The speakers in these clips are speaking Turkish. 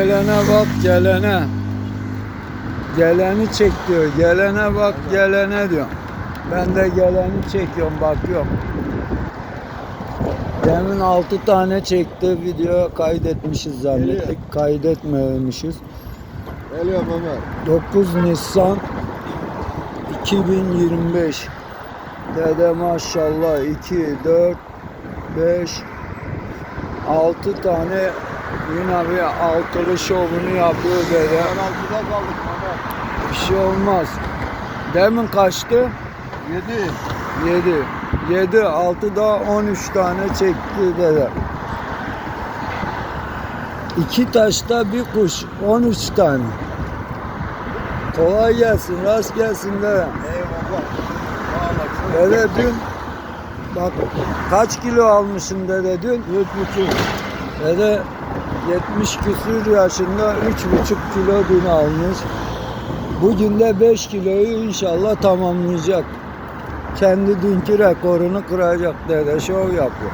Gelene bak gelene. Geleni çek diyor. Gelene bak gelene diyor. Ben de geleni çekiyorum bakıyorum. Demin 6 tane çekti video kaydetmişiz zannettik. Kaydetmemişiz. Geliyor Ömer. 9 Nisan 2025 Dede maşallah 2, 4, 5, 6 tane yine bir altılı şovunu yapıyor dede. 16'da kaldık Ömer. Bir şey olmaz. Demin kaçtı? 7. 7. 7, 6'da 13 tane çekti dede. İki taşta bir kuş 13 tane. Kolay gelsin, rast gelsin dede. Eyvallah. Dede dün bak kaç kilo almışsın dede dün? 3,5. Dede 70 küsür yaşında 3,5 kilo dün almış. Bugün de 5 kiloyu inşallah tamamlayacak. Kendi dünkü rekorunu kıracak dede şov yapıyor.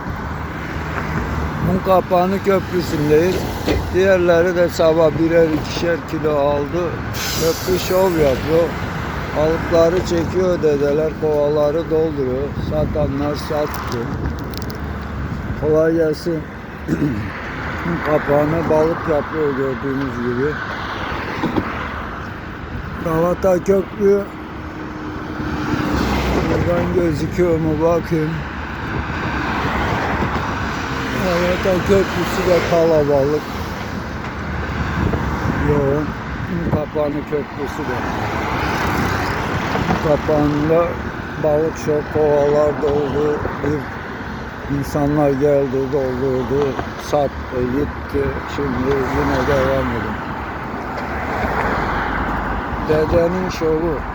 Mum kapağını köprüsündeyiz. Diğerleri de sabah birer ikişer kilo aldı. Köprü şov yapıyor. Balıkları çekiyor dedeler, kovaları dolduruyor. Satanlar sattı. Kolay gelsin. Kapağını balık yapıyor gördüğünüz gibi. Galata Köprü buradan gözüküyor mu bakayım. Galata Köprüsü de kalabalık. Yoğun. Kapanı Köprüsü de. Kapağında balık çok kovalar doldu. Bir insanlar geldi, doldurdu, sattı, gitti. Şimdi yine devam edin. Dedenin şovu.